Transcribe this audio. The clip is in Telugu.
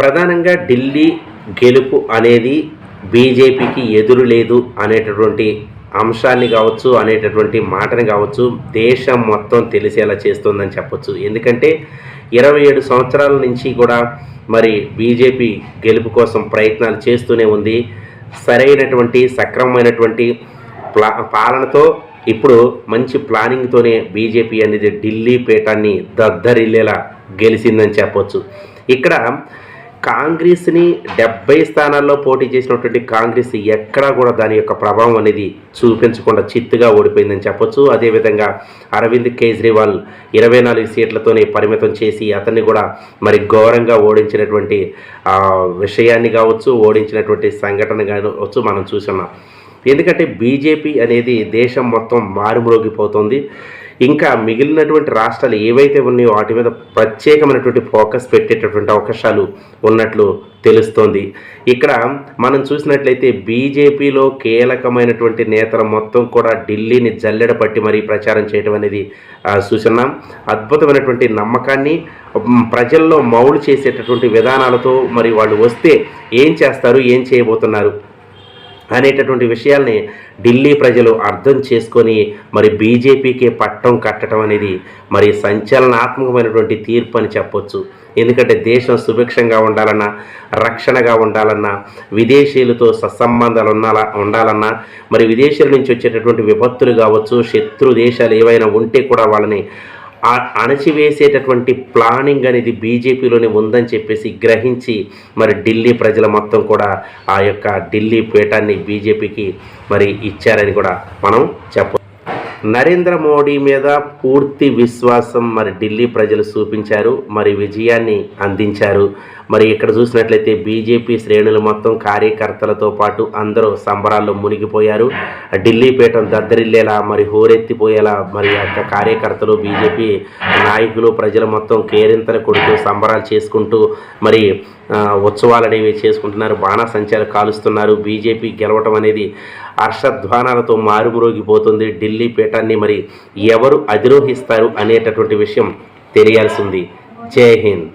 ప్రధానంగా ఢిల్లీ గెలుపు అనేది బీజేపీకి ఎదురు లేదు అనేటటువంటి అంశాన్ని కావచ్చు అనేటటువంటి మాటని కావచ్చు దేశం మొత్తం తెలిసేలా చేస్తుందని చెప్పొచ్చు. ఎందుకంటే ఇరవై ఏడు సంవత్సరాల నుంచి కూడా మరి బీజేపీ గెలుపు కోసం ప్రయత్నాలు చేస్తూనే ఉంది. సరైనటువంటి సక్రమమైనటువంటి ప్లా పాలనతో ఇప్పుడు మంచి ప్లానింగ్తోనే బీజేపీ అనేది ఢిల్లీ పీఠాన్ని దద్దరిల్లేలా గెలిచిందని చెప్పొచ్చు. ఇక్కడ కాంగ్రెస్ని డెబ్బై స్థానాల్లో పోటీ చేసినటువంటి కాంగ్రెస్ ఎక్కడా కూడా దాని యొక్క ప్రభావం అనేది చూపించకుండా చిత్తుగా ఓడిపోయిందని చెప్పొచ్చు. అదేవిధంగా అరవింద్ కేజ్రీవాల్ ఇరవై నాలుగు సీట్లతోనే పరిమితం చేసి అతన్ని కూడా మరి ఘోరంగా ఓడించినటువంటి విషయాన్ని కావచ్చు ఓడించినటువంటి సంఘటన కావచ్చు మనం చూసున్నాం ఎందుకంటే బీజేపీ అనేది దేశం మొత్తం మారుమ్రోగిపోతుంది. ఇంకా మిగిలినటువంటి రాష్ట్రాలు ఏవైతే ఉన్నాయో వాటి మీద ప్రత్యేకమైనటువంటి ఫోకస్ పెట్టేటటువంటి అవకాశాలు ఉన్నట్లు తెలుస్తోంది. ఇక్కడ మనం చూసినట్లయితే బీజేపీలో కీలకమైనటువంటి నేతలు మొత్తం కూడా ఢిల్లీని జల్లెడ పట్టి మరీ ప్రచారం చేయడం అనేది చూస్తున్నాం. అద్భుతమైనటువంటి నమ్మకాన్ని ప్రజల్లో మౌలు చేసేటటువంటి విధానాలతో మరి వాళ్ళు వస్తే ఏం చేస్తారు ఏం చేయబోతున్నారు? అనేటటువంటి విషయాల్ని ఢిల్లీ ప్రజలు అర్థం చేసుకొని మరి బీజేపీకి పట్టం కట్టడం అనేది మరి సంచలనాత్మకమైనటువంటి తీర్పు అని చెప్పొచ్చు. ఎందుకంటే దేశం సుభిక్షంగా ఉండాలన్నా రక్షణగా ఉండాలన్నా విదేశీయులతో సత్సంబంధాలు ఉండాలా ఉండాలన్నా మరి విదేశీయుల నుంచి వచ్చేటటువంటి విపత్తులు కావచ్చు శత్రు దేశాలు ఏవైనా ఉంటే కూడా వాళ్ళని అణచివేసేటటువంటి ప్లానింగ్ అనేది బీజేపీలోనే ఉందని చెప్పేసి గ్రహించి మరి ఢిల్లీ ప్రజల మొత్తం కూడా ఆ యొక్క ఢిల్లీ పీఠాన్ని బీజేపీకి మరి ఇచ్చారని కూడా మనం చెప్ప నరేంద్ర మోడీ మీద పూర్తి విశ్వాసం మరి ఢిల్లీ ప్రజలు చూపించారు మరి విజయాన్ని అందించారు. మరి ఇక్కడ చూసినట్లయితే బీజేపీ శ్రేణులు మొత్తం కార్యకర్తలతో పాటు అందరూ సంబరాల్లో మునిగిపోయారు. ఢిల్లీ పీఠం దద్దరిల్లేలా మరి హోరెత్తిపోయేలా మరి యొక్క కార్యకర్తలు బీజేపీ నాయకులు ప్రజలు మొత్తం కేరింతలు కొడుతూ సంబరాలు చేసుకుంటూ మరి ఉత్సవాలు అనేవి చేసుకుంటున్నారు. బాణాసంచాలు కాలుస్తున్నారు. బీజేపీ గెలవటం అనేది హర్షధ్వానాలతో మారుమ్రోగిపోతుంది. ఢిల్లీ పీఠాన్ని మరి ఎవరు అధిరోహిస్తారు అనేటటువంటి విషయం తెలియాల్సింది. జై హింద్.